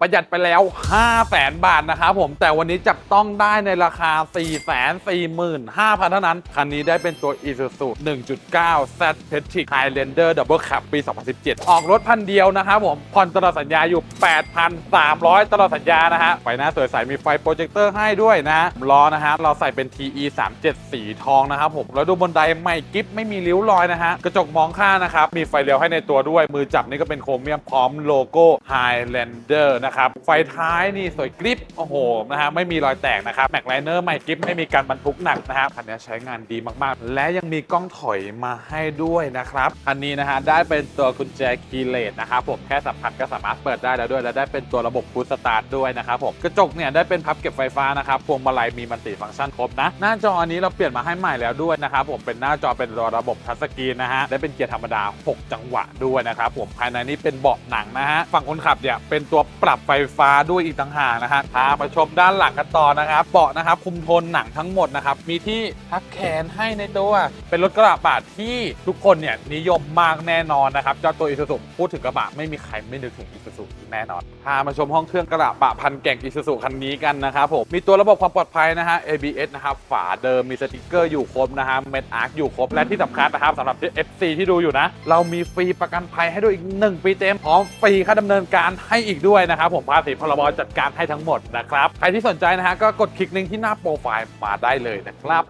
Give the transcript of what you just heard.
ประหยัดไปแล้ว 5 0 0แสนบาทนะครับผม แต่วันนี้จับต้องได้ในราคา 4 4 5 0 0 0 เท่านั้น คันนี้ได้เป็นตัว Isuzu 1.9 Z Petrol Highlander Double Cab ปี 2017 ออกรถพันเดียวนะครับผม ผ่อนตลอดสัญญาอยู่ 8,300 ตลอดสัญญานะฮะ ไฟหน้าสวยใส มีไฟโปรเจคเตอร์ให้ด้วยนะล้อนะฮะ เราใส่เป็น TE 37สีทองนะครับผม แล้วดูบนไดใหม่กิฟไม่มีริ้วรอยนะฮะ กระจกมองข้างนะครับ มีไฟเลี้ยวให้ในตัวด้วย มือจับนี่ก็เป็นโครเมียมพร้อมโลโก้ Highlander นะครับ ไฟท้ายนี่สวยกริปโอ้โหนะฮะไม่มีรอยแตกนะครับแม็กไลเนอร์ใหม่กริปไม่มีการบรรทุกหนักนะครับคันนี้ใช้งานดีมากๆ และยังมีกล้องถอยมาให้ด้วยนะครับคันนี้นะฮะได้เป็นตัวกุญแจคีย์เลสนะครับผมแค่สัมผัสก็สามารถเปิดได้แล้วด้วย และได้เป็นตัวระบบพุชสตาร์ทด้วยนะครับผมกระจกเนี่ยได้เป็นพับเก็บไฟฟ้านะครับพวงมาลัยมีมัลติฟังก์ชันครบนะหน้าจออันนี้เราเปลี่ยนมาให้ใหม่แล้วด้วยนะครับผมเป็นหน้าจอเป็นระบบทัชสกรีนนะฮะได้เป็นเกียร์ธรรมดา 6 จังหวะด้วยนะครับผมภายในนี้เป็นเบาะหนังนะฮะฝั่งคนขับเนี่ยเป็นตัวปรับไฟฟ้าด้วยอีกต่างหากนะฮะพามาชมด้านหลังกันต่อนะครับเบาะนะครับคุมโทนหนังทั้งหมดนะครับมีที่พักแขนให้ในตัว เป็นรถกระบะที่ทุกคนเนี่ยนิยมมากแน่นอนนะครับเจ้าตัวอีซูซุพูดถึงกระบะไม่มีใครไม่นึกถึงอีซูซุแน่นอนพามาชมห้องเครื่องกระบะพันแก่งอีซูซุคันนี้กันนะครับผมมีตัวระบบความปลอดภัยนะฮะ ABS นะครับฝาเดิมมีสติกเกอร์อยู่ครบนะฮะเม็ดอาร์คอยู่ครบและที่สำคัญนะครับสำหรับ FC ที่ดูอยู่นะ เรามีฟรีประกันภัยให้ด้วยอีก 1 ปีเต็มพร้อมฟรีค่าดำเนินการให้อีกด้วยนะครับผมภาษีพรบจัดการให้ทั้งหมดนะครับ ใครที่สนใจนะฮะก็กดคลิกลิงก์ที่หน้าโปรไฟล์มาได้เลยนะครับ